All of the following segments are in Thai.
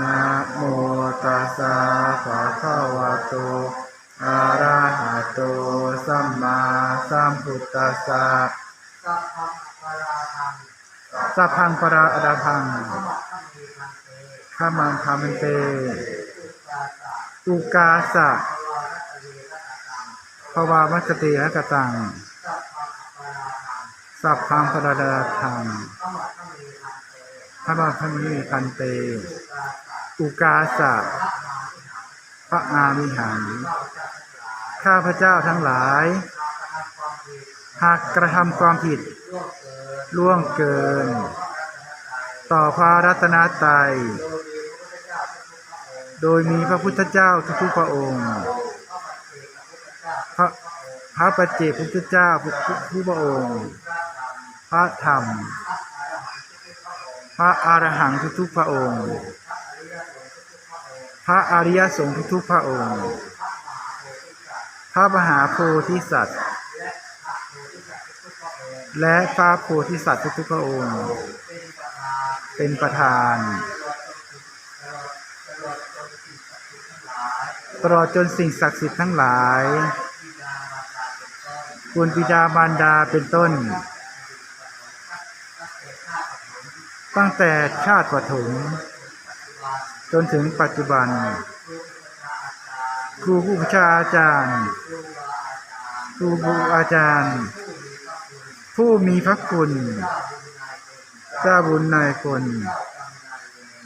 นะโมตัสสะภะคะวะโตอะระหะโตสัมมาสัมพุทธัสสะสัพพังปราราทังสัพพังปราอดาพังขมังคามันเตข้ามังคามันเต อุกาสะภวามัสติหกตัง สัพพังปราราทังสัพพัง พระบาทพรมิคันเต อุกาสะพระอามิหังข้าพเจ้าทั้งหลาย หากกระทำความผิดล่วงเกิน ต่อพระรัตนตรัยโดยมีพระพุทธเจ้าทุกพระองค์ พระพระปัจเจกพุทธเจ้าทุกพระองค์ พระธรรม พระอรหังทุกๆพระองค์ พระอริยสงฆ์ทุกๆพระองค์ พระมหาโพธิสัตว์ และพระโพธิสัตว์ทุกๆพระองค์ เป็นประธานตลอดจนสิ่งศักดิ์สิทธิ์ทั้งหลาย คุณบิดามารดาเป็นต้น ตั้งแต่ชาติปฐมจนถึงปัจจุบัน ครูผู้ชาอาจารย์ ครูบูอาจารย์ ผู้มีพระคุณเจ้าบุญนายคน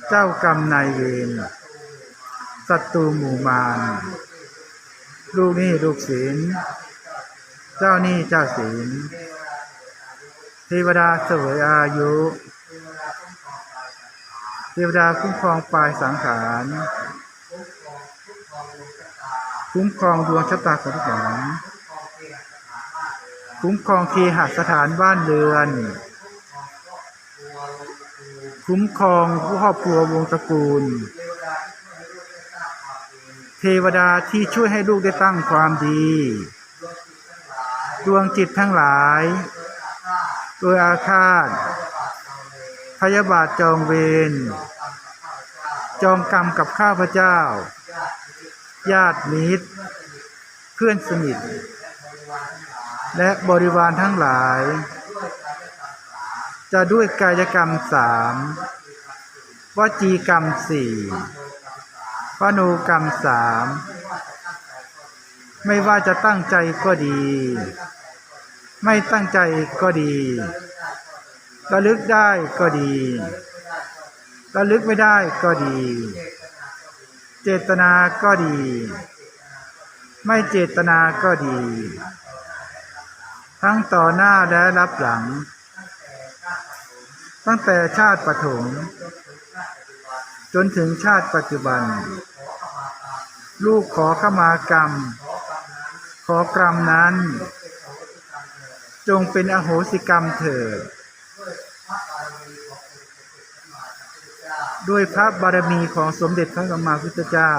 เจ้ากรรมนายเวรศัตรูหมู่มารลูกนี้ลูกศีล เจ้านี้เจ้าศีลเทวดาเสวยอายุ วดาคุ้มครองปลายสังขารคุ้มครองดวงชะตาของทุกอย่างคุ้มครองเคหสถานบ้านเรือน คุ้มครองผู้ครอบครัววงตระกูล เทวดาที่ช่วยให้ลูกได้ตั้งความดี ดวงจิตทั้งหลาย โดยอาฆาต พยาบาทจองเวร จองกรรมกับข้าพเจ้า ญาติมิตร เพื่อนสนิท และบริวารทั้งหลาย จะด้วยกายกรรมสามวจีกรรมสี่วโนกรรมสามไม่ว่าจะตั้งใจก็ดี ไม่ตั้งใจก็ดี ระลึกได้ก็ดีระลึกไม่ได้ก็ดี เจตนาก็ดี ไม่เจตนาก็ดี ทั้งต่อหน้าและรับหลัง ตั้งแต่ชาติปฐมจนถึงชาติปัจจุบัน ลูกขอขมากรรม ขอกรรมนั้น จงเป็นอโหสิกรรมเถิด ด้วยพระบารมีของสมเด็จพระสัมมาสัมพุทธเจ้า